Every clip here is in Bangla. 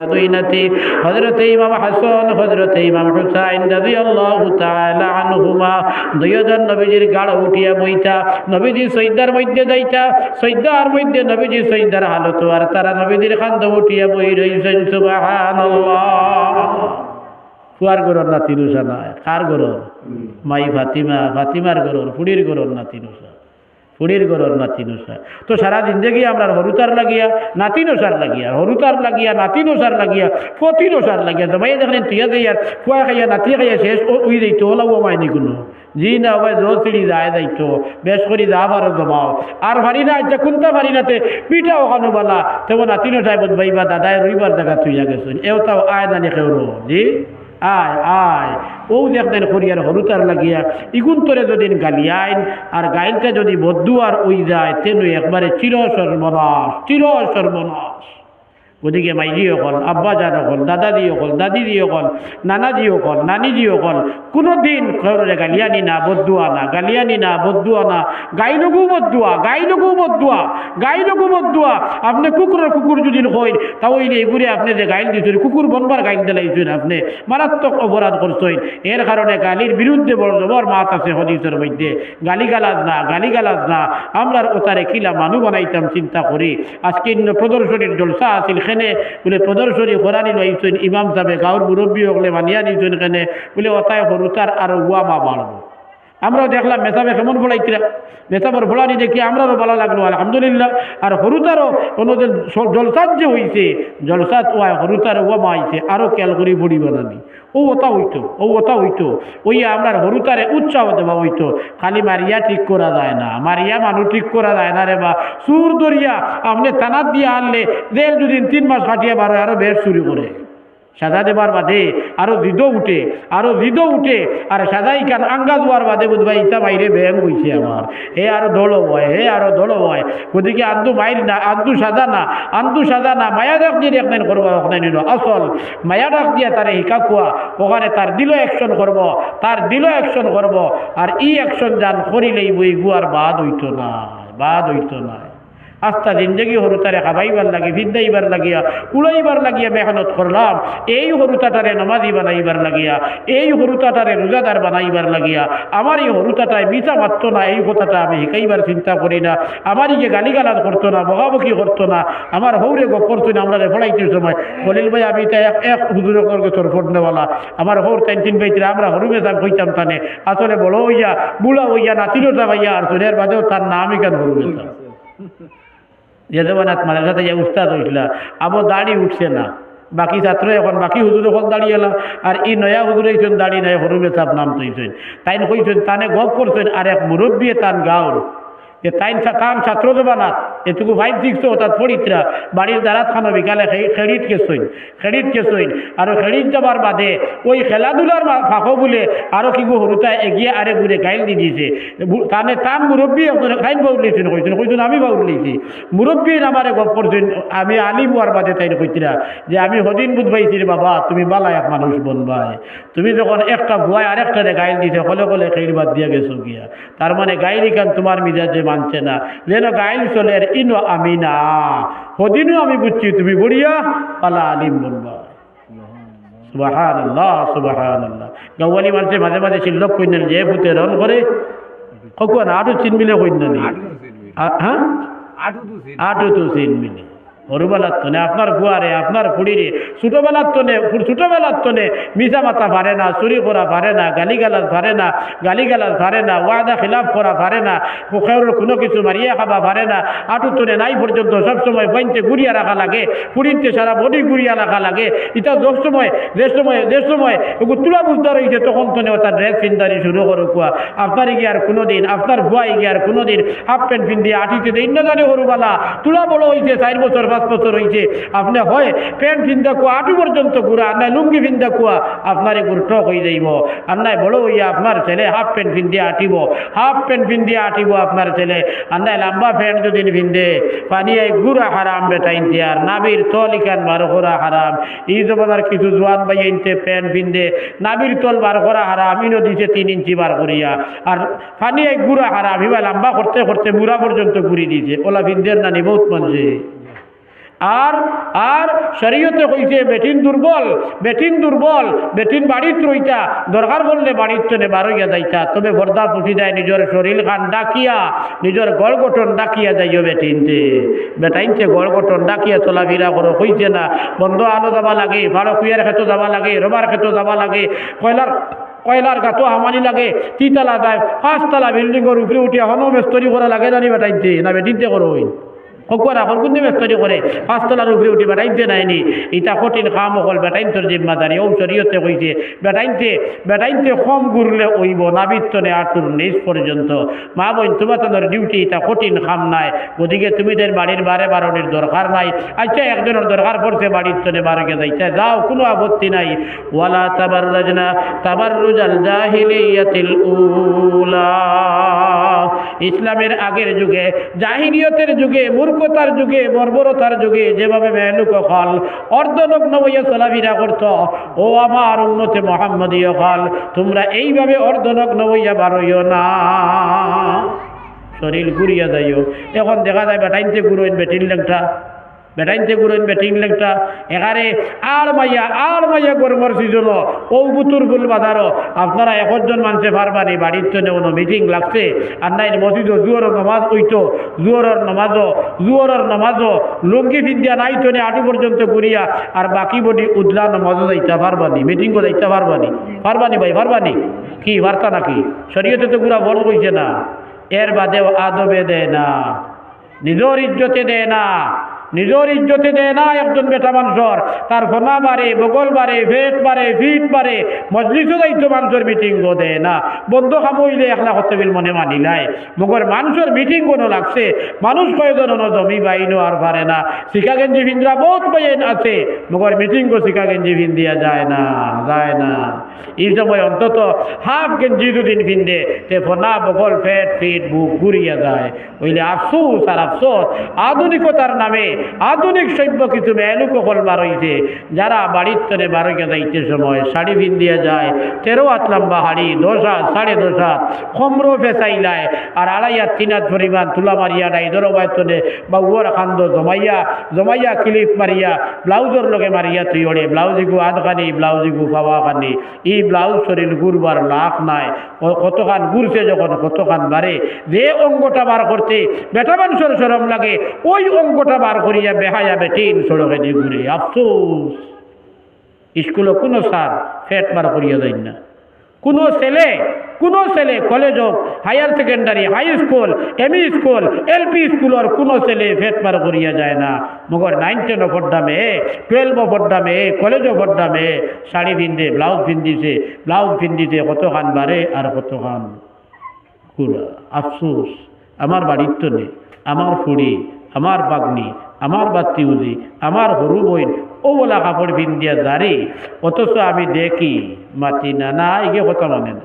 দুই নাতি হজরত ইমাম হাসান হজরত ইমাম হুসাইন রাদিয়াল্লাহু তাআলা আনহুমা দুইজন নবীজির গাড় উঠিয়া বইতা নবীজি সৈদার মধ্যে যাইতা সৈদার মধ্যে নবীজি সৈদার হালত আর তারা নবীজির খান্দ উঠিয়া বই রইছেন সুবহানাল্লাহ। কুয়ার গরর নাতি নুসা নয় কার গরর মাই ফাতিমা ফাতিমার গরর ফুড়ির গরর নাতি নুসা। ফুড়ির গরর নাতি নুসা। তো সারা জিন্দগি আমরা হরুতার লাগিয়া, নাতি নসার লাগিয়া, হরুতার লাগিয়া, নাতি নসার লাগিয়া, পতি নসার লাগিয়া জমাই দেখলেন তুইয়া দেয়ার কুয়া খাইয়া, নাতি খাইয়া শেষ উই দিত মাইনি কোনো জি না ভাই জোর চিড়ি যায় দায়িত্ব বেশ করি যা ভারত জমাও। আর ভারি না আচ্ছা কোনটা ভারি নাতে, পিঠা ওখানো বালা। তেমন নাতি নসাই বোধ ভাইবা দাদায় রইবার জায়গা তুইয়া গেছেন এও তাও আয় নানি কেউ জি? আয় আয়। ও দেখতেন করিয়ার হরুতার লাগিয়া ইগুন তোরে যদি আইন, আর গাইনটা যদি বদুয়ার ওই যায় তেন একবারে চির সর্বনাশ চির সর্বনাশ গতিকে মাইজি অকল আব্বা জান অকল দাদাদি অকল দাদিদি অকল নানাজি অকল নানিজি অকল কোনো দিন ঘরে গালিয়ানি না বদুয়া না, গালিয়ানি না বদুয়া না গাইলগু বদুয়া গাইলগু বদুয়া গাইলগু বদুয়া আপনি কুকুরের কুকুর যদি হইন তাও এই এগুলি আপনি যে গাইল দিচ্ছেন কুকুর বনবার গাইল দিলাইছেন আপনি মারাত্মক অপরাধ করছেন এর কারণে গালির বিরুদ্ধে বড় জবর মাত আছে হদিসের মধ্যে। গালি গালাজ না গালি গালাজ না আমরা ওতারে কিলা মানু বানাইতাম, চিন্তা করি আজকে প্রদর্শনীর জলসা আছিল সেনে বলে প্রদর্শনী করানি লইছেন ইমাম সাহেব গাঁর মুরব্বী হকলে মানিয়া নিছেন কেনে বলে অতায় হরুতার আর উয়া মা বাড়বো আমরাও দেখলাম মেসাবে কেমন ফলাইছিলাম মেসাবর ফলানি দেখি আমরারও ভালো লাগল, আলহামদুলিল্লাহ। আর হরুতারও কোনোদিন জলসাত যে হইছে, জলসাত ওয়া হরুতার ওয়া মাইছে আরও খেয়াল করি বড়ি বানানি ও ওটা হইতো, ও ওটা হইতো। ওই আমরা হরুতারে উৎসাহ দেওয়া হইতো। খালি মারিয়া ঠিক করা যায় না, মারিয়া মানুষ ঠিক করা যায় না রে বা। সুর দরিয়া আপনি তানাত দিয়ে আনলে, দেড় দুদিন, তিন মাস কাটিয়ে বারো আরও বেশ শুরু করে। সাদা দেবার বাদে আরও দিদ উঠে, আরও দিদ উঠে, আর সাদাই কান আঙ্গা দেওয়ার বাদে বুধবাই ইটা বাইরে ব্যাং হইছে আমার। হে আরও দল হয় হে আরও দল হয়। গতিকে আন্দু মাইর না, আন্দু সাদা না, আন্দু সাদা না, মায়া ডাক দিয়ে দেখলেন করব ওখানে নিল। আসল মায়া ডাক দিয়ে তারে শিকা কুয়া ওখানে তার দিল অ্যাকশন করব, তার দিল অ্যাকশন করব, আর ই অ্যাকশন যান করিলেই বই গুয়ার বাদ হইতো না বাদ হইতো না আস্তা জিন্দগি হরুতারে খাবাইবার লাগে, ভিদ্দাইবার লাগিয়া উড়াইবার লাগিয়া মেহনত করলাম। এই হরুতাটারে নমাজি বানাইবার লাগিয়া, এই হরুতাটারে রোজাদার বানাইবার লাগিয়া, আমার এই হরুতাটায় মিছা মাত্র না, এই কথাটা আমি শিকাইবার চিন্তা করি না। আমার যে গালিগালাজ করতো না, বকাবকি করতো না, আমার হৌরে গপ করতো না আমরা ফলাইতে সময়, বলিল, ভাই, আমি তাই এক এক হুজুরে করগে সরফট নেওয়ালা আমার হৌর টাইন তিন পাইতে আমরা হরুমে তার কইতাম তানে, আসলে বড় হইয়া বুড়া হইয়া নাতিরোটা ভাইয়া আর তোদের বাদেও তার নামই কেন হরুমে তার যে জমানাত মাদ্রাসাতে যে উস্তাদ হয়েছিল আবার দাড়ি উঠছে না। বাকি ছাত্র এখন, বাকি হুজুর এখন দাঁড়িয়ে এলাম আর ই নয়া হুজুর হয়েছেন দাঁড়িয়ে নয় হরুমে সাপ নাম তৈছেন তাই কইছেন, তানে গপ করছেন, আর এক মুরব্বী তান গাঁর যে তাই কাম ছাত্র জমানাত এটুকু ভাইব শিখছো তাত পড়িতরা বাড়ির দ্বারাত খানো বিকালে খেড়িত কেসইন খেড়িত কেসইন আর খেড়িত যাবার বাদে ওই খেলাধুলার ফাঁকো বলে আরও কি হরুতা এগিয়ে আরে ঘুরে গাইল দি দিছে। তানে তান মুরব্বী খাইন বাউর লিছেন কইছেন কইছেন আমি বাউর লিছি মুরব্বী আমারে গপ করছেন আমি আলিম হওয়ার বাদে তাই কইতরা যে আমি হদিন বুধ পাইছি বাবা, তুমি বালা এক মানুষ বনবাই তুমি যখন একটা ভুয়াই আরেকটারে গাইল দিছে কলে কলে খেড়ি বাদ দিয়া গেছো গিয়া। তার মানে গাইলি কান তোমার মিজাজে মানছে না। যেন গাইল চলে ইনো আমি না। হদিনও আমি বুঝছি তুমি বুড়িয়া পালা আলিম বলবা সুবাহান আল্লাহ সুবাহান আল্লাহ গাওয়ালি মানুষে মাঝে মাঝে শিল্লক কইনেন যে ভূতে রন করে। কখন আটু চিন মিলে কইনেন হ্যাঁ? আটু তো চিন মিলে সৰুবেলাত তনে আপনার ফুয়ারে আপনার ফুড়িরে ছোটোবেলার তনে ছোটোবেলার তনে মিশা মাথা পারে না, চুরি করা পারে না গালি গালাজ পারে না গালি গালাজ পারে না, ওয়াদা খিলাফ করা পারে না খেউর কোনো কিছু মারিয়া খাবা পারে না আটু তনে নাই পর্যন্ত সবসময় পয়েন্টে ঘুরিয়া রাখা লাগে ফুড়িতে সারা বডি ঘুরিয়া রাখা লাগে এটা যে সময় যে সময় যে সময় তুলা বুঝতে রয়েছে তখন তনে তার ড্রেস চিন্তারি শুরু করো কুয়া। আপনার গিয়ে আর কোনো দিন আপনার ভুয়াই গিয়ে আর কোনো দিন হাফ প্যান্ট পিন্দি আটিতে দিন না জানে হরুবালা তুলা বড় হয়েছে চার বছর বছর হয়েছে আপনি হয় প্যান্ট ফিন্দা কুয়া, আটু পর্যন্ত ঘুরা আর নাই লুঙ্গি ফিন্দা কুয়া, আপনার এগুলো টক হয়ে যাইব। আর নাই বড় হইয়া আপনার ছেলে হাফ প্যান্ট ফিন্দিয়া আটিব, হাফ প্যান্ট ফিন্দিয়া আটিব আপনার ছেলে। আর নাই লম্বা প্যান্ট যদি ফিন্দে পানিয়ে গুড়া হারাম বেটাইনতে আর নাবির তল ইকান বার করা হারাম। এই জমানার কিছু জোয়ান বাই আনতে প্যান্ট ফিন্দে নাবির তল বার করা হারাম, ইনো দিছে তিন ইঞ্চি বার করিয়া। আর পানিয়ে গুড়া হারাম ইবা লম্বা করতে করতে মুড়া পর্যন্ত ঘুরি দিছে। ওলা ফিন্দের নানি বহুত মানুষে আর আর শরীয়তে কইছে বেটিন দুর্বল বেটিন দুর্বল বেটিন বাড়িত রইতা, দরকার বললে বাড়ির চনে বারইয়া যাইতা। তবে বর্দা পুষি দেয়, নিজের শরীর খান ডাকিয়া, নিজের গড় গঠন ডাকিয়া যাইও বেটিনতে বেটাইনতে গড় গঠন ডাকিয়া চলাফেরা করো, কইছে না, বন্ধ আলো যাবা লাগে ভালো কুইয়ার ক্ষেত্র যাবা লাগে, রবার ক্ষেত্র যাবা লাগে, কয়লার কয়লার গাতো হামানি লাগে, তিতালা যায় পাঁচতলা বিল্ডিংয়ের উপরে উঠিয়া হনো মেস্তরি করা লাগে জানি বেটাইতে না বেটিনতে করো হকুয়ার এখন কোন ব্যস্তরি করে, পাঁচতলার উপরে উঠে বেটাইনতে নাইনি। ইটা কঠিন কাম হল বেটাইন তোর জিম্মাদারি ও শরীয়তে কইছে বেটাইনতে বেটাইনতে কম ঘুরলে ওইব নাবিত্তনে আটুর নিজ পর্যন্ত। মা বোন, তোমার তোমার ডিউটি এটা কঠিন কাম নাই। ওদিকে তুমি তার বাড়ির বারে বারণের দরকার নাই। আচ্ছা একজনের দরকার পড়ছে বাড়ির তনে বারোকে যাইতে। যাও, কোনো আপত্তি নাই। ওয়ালা তাবার রাজনা তাবার রুজাল জাহিলিয়াতিল উলা। ইসলামের আগের যুগে জাহিনিয়তের যুগে মূর্খতার যুগে, বর্বরতার যুগে যেভাবে মেহনুক হল অর্ধনগ্ন হইয়া চলাফিরা করত, ও আমার উন্নতে মোহাম্মদীয় হল তোমরা এইভাবে অর্ধনগ্ন হইয়া বারইও না। শরীর ঘুরিয়া যাইও। এখন দেখা যায় বেটাইনতে ঘুরোইন বেটিন লেংটা বেটাইনতে ঘুরোইন বেটিং লেংটা। এখানে আর মাইয়া আর মাইয়া গরমর সিজন ও বুতুর ফুল বাজারও আপনারা একজন মানুষে পারবানি, বাড়ির জন্য কোনো মিটিং লাগছে। আর নাই, মসজিদও জুয়ারের নমাজ ওইতো জুয়ারের নমাজও জুয়ারের নমাজও। লুঙ্গি ফিন্দিয়া নাই তো আটু পর্যন্ত ঘুরিয়া। আর বাকি বডি উদলা নমাজও যাইতে পারবানি, মিটিংও যাইতে পারবানি। পারবানি ভাই, পারবানি? কি বার্তা নাকি? শরীয়তে তো গুড়া বড় কইছে না। এর বাদেও আদবে দেয় না। নিজের ইজ্জতে দেয় না। নিজের ইজ্জতে দেয় না একজন বেটা মানুষর। তার ফোনা বাড়ে বগল বাড়ে ভেট বাড়ে ফিট বাড়ে মজলিসও দায়িত্ব মানুষের মিটিংও দেয় না। বন্ধ খামইলে একলা করতে বিল মনে মানিলাই মগর মানুষের মিটিং কোনো লাগছে। মানুষ কয়জন অন জমি বাইনও আর পারে না। শিকা গেঞ্জি ভিন্দ্রা বহুত বাইন আছে। মগর মিটিংও শিকা গেঞ্জি ভিন্দিয়া যায় না যায় না। এই সময় অন্তত হাফ গেঞ্জি দুদিন ভিন্দে তে ফোনা, বগল, ফেট, ফিট, বুক ঘুরিয়া যায়। ওইলে আফসোস আর আফসোস। আধুনিকতার নামে আধুনিক সভ্য কিছু মেলুক হল বারইছে, যারা বাড়ির তরে বারোকে যাইতে সময় শাড়ি ভিন্দিয়া যায়, তেরো হাত লম্বা হাড়ি, দশ হাত, সাড়ে দশ হাত, খমরো ফেসাইলায় আর আড়াই হাত, তিন হাত পরিমাণ তুলা মারিয়া নাই ধরো বাইতনে বা উয়ার খান্দ জমাইয়া জমাইয়া ক্লিপ মারিয়া, ব্লাউজের লগে মারিয়া তুই ওড়ে, ব্লাউজিগু আধখানি, ব্লাউজিগু পাওয়া খানি ই ব্লাউজ শরীর গুরবার লাভ নাই কতখান ঘুরছে যখন কতখান বাড়ে, যে অঙ্গটা বার করতে, বেটা মানুষের সরম লাগে, ওই অঙ্গটা বার করিয়া বেহায়া বেটিন সড়কে দিয়ে ঘুরে। আফসোস। স্কুলে কোনো স্যার ফেট বার করিয়া যায় না। কোনো ছেলে কোনো ছেলে কলেজ হোক higher secondary high school M E school L P স্কুলের কোনো ছেলে ফেট বার করিয়া যায় না। মগর নাইন টেন অফর দামে টুয়েলভ অফর দামে কলেজ অফর দামে শাড়ি পিন্ধে, ব্লাউজ পিন্ধিছে ব্লাউজ পিন্ধিছে, কতখান বারে আর কতখান কুড়া আফসোস। আমার বাড়ির তো নেই। আমার ফুড়ি, আমার বাগনি আমার বাত্তি উজি আমার হরু বইন ও বলা কাপড় বিন্দিয়া দাঁড়ি অথচ আমি দেখি মাতি না না, ইগে কথা মানে না,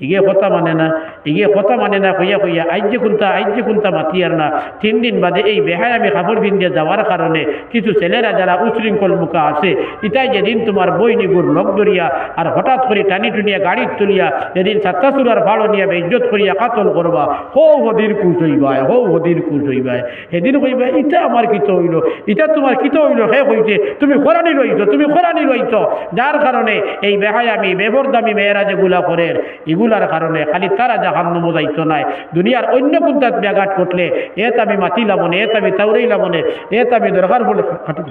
ইগে কথা মানে না। ইগে কথা মানে না কইয়া কইয়া আইজে কুন্তা আইজে কুন্তা মাতি আর না। তিন দিন বাদে এই বেহায় আমি কাপড় পিন্দিয়া যাওয়ার কারণে কিছু ছেলেরা যারা উশৃঙ্খল মুখা আছে ইটাই যেদিন তোমার বই নিগুর লক ধরিয়া আর হঠাৎ করে টানি টুনিয়া গাড়ির তুলিয়া যেদিন সাত্তাসুরার ফাড়ো নিয়া ইজ্জত করিয়া কাতল করবা হো হদির কুশ হইবায় হো হদির কুশ হইবায়। সেদিন কইবা ইটা আমার কিত হইল? ইটা তোমার কিত হইল? হে কইছে, তুমি খরানি লইছ, তুমি খরানি লইছ। যার কারণে এই বেহায় আমি, বেবরদামি মেয়েরা যেগুলা করেন এগুলার কারণে খালি তারা জাহান নমো যাইতো নাই। দুনিয়ার অন্য কোনটাত ব্যাঘাত করলে এত আমি মাতি লাবনে এত আমি তাউরেই লাবনে এত আমি দরকার বলে খাটি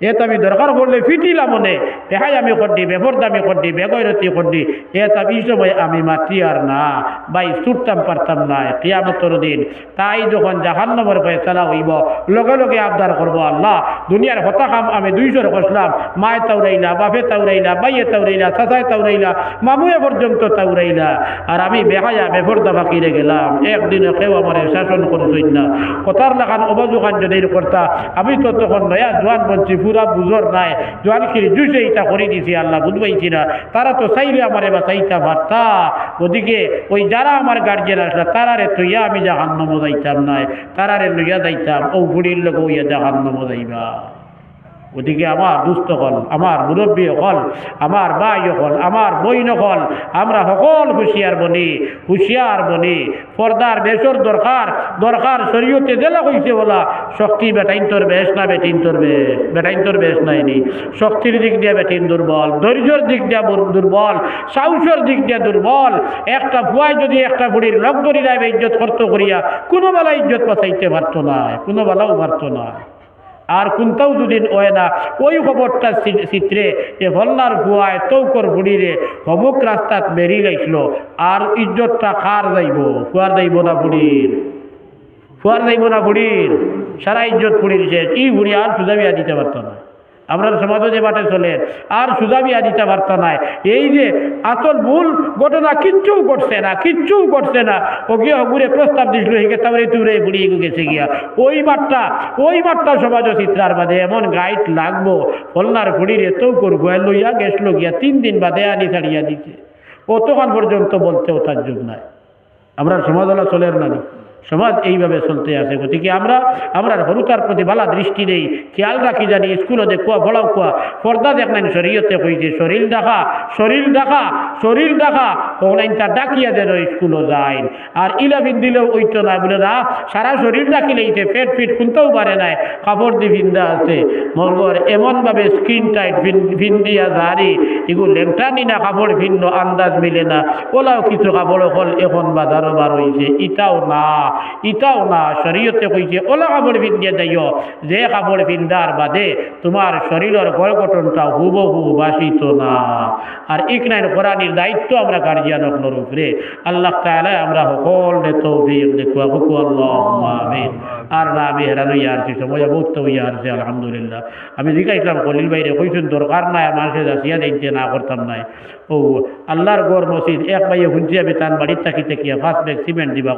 এত আমি দরকার পড়লে ফিটিলাম মনে বেহাই আমি করদি বেফরদামি করদি বেগৈরতি করদি এত আমি সময় আমি মাতি আর না বাই ছুটতাম পারতাম না, কিয়ামতর দিন। তাই যখন জাহান্নবর ফেসলা হইব, লগে লগে আবদার করব, আল্লাহ, দুনিয়ার হতাকাম আমি দুইশোর কষলাম মায়ে তাউরাইলা বাপে তাউরাইলা বাইয়ে তাউরাইলা চাচায় তাউরাইলা মামুয়ে পর্যন্ত তাউরাইলা আর আমি বেহায়া, বেফরদা ফাঁকিরে গেলাম একদিনে কেউ আমার শাসন করছই না। কথার লাগান অবাজুকান যদি কর্তা, আমি তো তখন নয়া জোয়ান বলছি পুরা বুঝর নাই। জোয়ান জুসে ইটা করে দিছি, আল্লাহ বুঝবাইছি না। তারা তো চাইলে আমার এবার চাইতা পারতা। ওদিকে ওই যারা আমার গার্জেন আসলে তারারে তুইয়া আমি জাহান্ন যাইতাম নাই। তারারে লইয়া যাইতাম। ও বুড়ির লোক ওইয়া জাহান্ন যাইবা। ওদিকে আমার দুস্থ হল আমার মুরব্বী হল আমার ভাই হল আমার বইন হল, আমরা সকল হুঁশিয়ার বনি হুঁশিয়ার বনি পর্দার বেশর দরকার দরকার শরীয়তে জেলা কইছে বলা, শক্তি বেটাইন তোর বেশ না বেটিন তোর বেশ বেটাইন তোর বেশ নাইনি শক্তির দিক দিয়ে বেটিন দুর্বল ধৈর্যর দিক দিয়ে দুর্বল সাহসের দিক দিয়ে দুর্বল একটা ভুয়ায় যদি একটা বুড়ির লগ ধরি যাবে ইজ্জত করতে করিয়া কোনো বেলা ইজ্জত বাঁচাইতে পারতো না কোনো বেলাও পারতো না আর কোনটাও যদি ওয়ে না। ওই খবরটা চিত্রে যে ভল্লার ভুয়ায় তৌকর বুড়িরে হমুক রাস্তাত মেরি গাইছিল। আর ইজ্জতটা কার যাইব, ফুয়ার যাইব না বুড়ির। ফুয়ার যাইব না বুড়ির। সারা ইজ্জত বুড়ির শেষ। ই বুড়ি আর সুদাবিয়া দিতে পারত না। আমরা সমাজে যে বাটে চলে, আর সুজা বিয়া দিতে পারতো না। এই যে আসল মূল ঘটনা কিচ্ছু ঘটছে না, কিচ্ছু ঘটছে না। ও গিয়ে প্রস্তাব দিছিল হিকে তারপরে তুরে বুড়ি গেছে গিয়া। ওই মাঠটা ওই মাঠটা সমাজ চিত্রার বাদে এমন গাইড লাগবো, ফলনার ফুড়িরে তো করব লইয়া গেছলো গিয়া, তিন দিন বাদে আনি ছাড়িয়া দিছে। অতক্ষণ পর্যন্ত বলতেও তার যুগ নাই। আমরা সমাজলা চলের নানি সমাজ এইভাবে চলতে আছে। গতিকে আমরা আমরা হরুতার প্রতি ভালা দৃষ্টি দেই। খেয়াল রাখি জানি স্কুলে দেখুয়া বড়াও কুয়া পর্দা দেখলেন শরীয়তে কইছে শরীর দেখা শরীর দেখা শরীর ডাকা ওলাইন তা ডাকিয়া যেন স্কুলও যায় আর ইলাফিন দিলেও ওইতো না বলে, না সারা শরীর ডাকিলেইতে পেট ফিট শুনতেও পারে নাই কাপড় দি ভিন্দা আছে। মরগর এমনভাবে স্ক্রিন টাইট ভিন্দিয়া দাঁড়ি এগুলো লেংটানি না কাপড় ভিন্ন আন্দাজ মিলে না। ওলাও কিছু কাপড় হল এখন বাজারও বার হয়েছে ইটাও না। ইটাও না, শরীয়তে কইছে, ওলা কাপড় ভিন্দিয়া যাইও, যে কাপড় ভিন্দার বাদে তোমার শরীরের গড় গঠনটা হুবহু বাসিত না। আর ইকনাইন কোরআনির দায়িত্ব আমরা গার্জিয়ান হকলোর উপরে আল্লাহ তাআলা আমরা সকল তৌফিক দেখুয়া হুকু আল্লাহ আমিন। আর না, আমি হেরানো ইয়ারছি সময় বহুত তো ইয়ারছে আলহামদুলিল্লাহ। আমি জিজ্ঞাসলাম কলিল বাইরে কইছেন দরকার নাই মানুষের যাচিয়া দিতে না করতাম নাই। ও, আল্লাহর গড় মসজিদ, এক বাইয়ে শুনছি আমি তার বাড়ির তাকিতে কিয়া ফার্স্ট ব্যাগ, সিমেন্ট দিবা